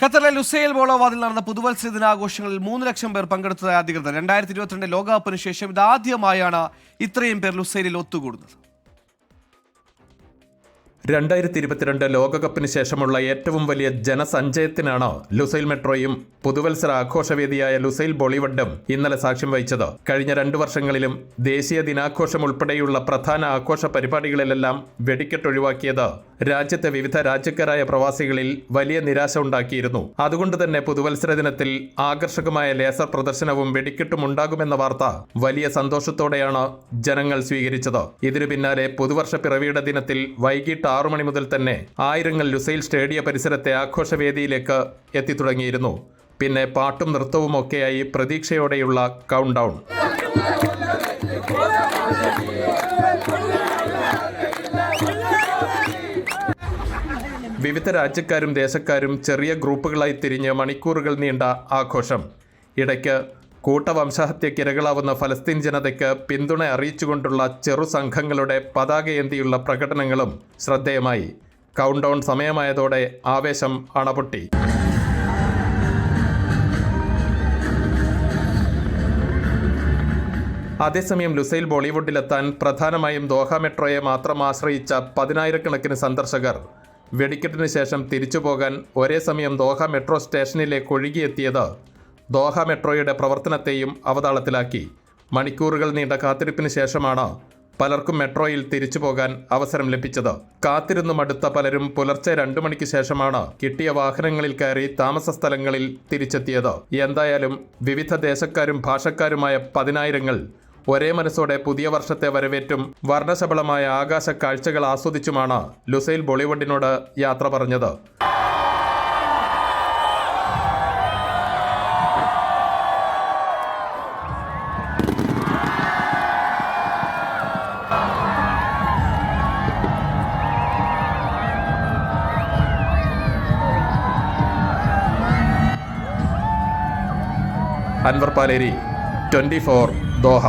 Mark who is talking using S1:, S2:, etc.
S1: ഖത്തറിലെ ലുസൈൽ ബോളോവാദിൽ നടന്ന പുതുവത്സര ദിനാഘോഷങ്ങളിൽ മൂന്ന് ലക്ഷം പേർ പങ്കെടുത്തതായി അധികൃതർ. രണ്ടായിരത്തി ഇരുപത്തിരണ്ട് ലോകകപ്പിന് ശേഷം ഇതാദ്യമായാണ് ഇത്രയും പേർ ലുസൈലിൽ ഒത്തുകൂടുന്നത്.
S2: രണ്ടായിരത്തി ഇരുപത്തിരണ്ട് ലോകകപ്പിന് ശേഷമുള്ള ഏറ്റവും വലിയ ജനസഞ്ചയത്തിനാണ് ലുസൈൽ മെട്രോയും പുതുവത്സര ആഘോഷവേദിയായ ലുസൈൽ ബോളിവുഡും ഇന്നലെ സാക്ഷ്യം വഹിച്ചത്. കഴിഞ്ഞ രണ്ടു വർഷങ്ങളിലും ദേശീയ ദിനാഘോഷം ഉൾപ്പെടെയുള്ള പ്രധാന ആഘോഷ പരിപാടികളിലെല്ലാം വെടിക്കെട്ടൊഴിവാക്കിയത് രാജ്യത്തെ വിവിധ രാജ്യക്കാരായ പ്രവാസികളിൽ വലിയ നിരാശ ഉണ്ടാക്കിയിരുന്നു. അതുകൊണ്ട് തന്നെ പുതുവത്സര ദിനത്തിൽ ആകർഷകമായ ലേസർ പ്രദർശനവും വെടിക്കെട്ടും ഉണ്ടാകുമെന്ന വാർത്ത വലിയ സന്തോഷത്തോടെയാണ് ജനങ്ങൾ സ്വീകരിച്ചത്. ഇതിനു പിന്നാലെ പുതുവർഷ പിറവിയുടെ ദിനത്തിൽ വൈകിട്ട് ആറു മണി മുതൽ തന്നെ ആയിരങ്ങൾ ലുസൈൽ സ്റ്റേഡിയ പരിസരത്തെ ആഘോഷവേദിയിലേക്ക് എത്തിത്തുടങ്ങിയിരുന്നു. പിന്നെ പാട്ടും നൃത്തവും ഒക്കെയായി പ്രതീക്ഷയോടെയുള്ള കൗണ്ട് ഡൗൺ വിവിധ രാജ്യക്കാരും ദേശക്കാരും ചെറിയ ഗ്രൂപ്പുകളായി തിരിഞ്ഞ് മണിക്കൂറുകൾ നീണ്ട ആഘോഷം. ഇടയ്ക്ക് കൂട്ടവംശഹത്യക്കിരകളാവുന്ന ഫലസ്തീൻ ജനതയ്ക്ക് പിന്തുണ അറിയിച്ചുകൊണ്ടുള്ള ചെറു സംഘങ്ങളുടെ പതാകയേന്തിയുള്ള പ്രകടനങ്ങളും ശ്രദ്ധേയമായി. കൗണ്ട് ഡൗൺ സമയമായതോടെ ആവേശം അണപൊട്ടി. അതേസമയം ലുസൈൽ ബോളിവുഡിലെത്താൻ പ്രധാനമായും ദോഹ മെട്രോയെ മാത്രം ആശ്രയിച്ച പതിനായിരക്കണക്കിന് സന്ദർശകർ വെടിക്കെട്ടിന് ശേഷം തിരിച്ചു പോകാൻ ഒരേ സമയം ദോഹ മെട്രോ സ്റ്റേഷനിലേക്ക് ഒഴുകിയെത്തിയത്. ദോഹ മെട്രോയുടെ പ്രവർത്തനത്തെയും അവതാളത്തിലാക്കി. മണിക്കൂറുകൾ നീണ്ട കാത്തിരിപ്പിന് ശേഷമാണ് പലർക്കും മെട്രോയിൽ തിരിച്ചു പോകാൻ അവസരം ലഭിച്ചത്. കാത്തിരുന്നു മടുത്ത പലരും പുലർച്ചെ രണ്ടു മണിക്ക് ശേഷമാണ് കിട്ടിയ വാഹനങ്ങളിൽ കയറി താമസ സ്ഥലങ്ങളിൽ തിരിച്ചെത്തിയത്. എന്തായാലും വിവിധ ദേശക്കാരും ഭാഷക്കാരുമായ പതിനായിരങ്ങൾ ഒരേ മനസ്സോടെ പുതിയ വർഷത്തെ വരവേറ്റും വർണശബളമായ ആകാശ കാഴ്ചകൾ ആസ്വദിച്ചുമാണ് ലുസൈൽ ബോളിവുഡിനോട് യാത്ര പറഞ്ഞത്. Anwar Paleri twenty four Doha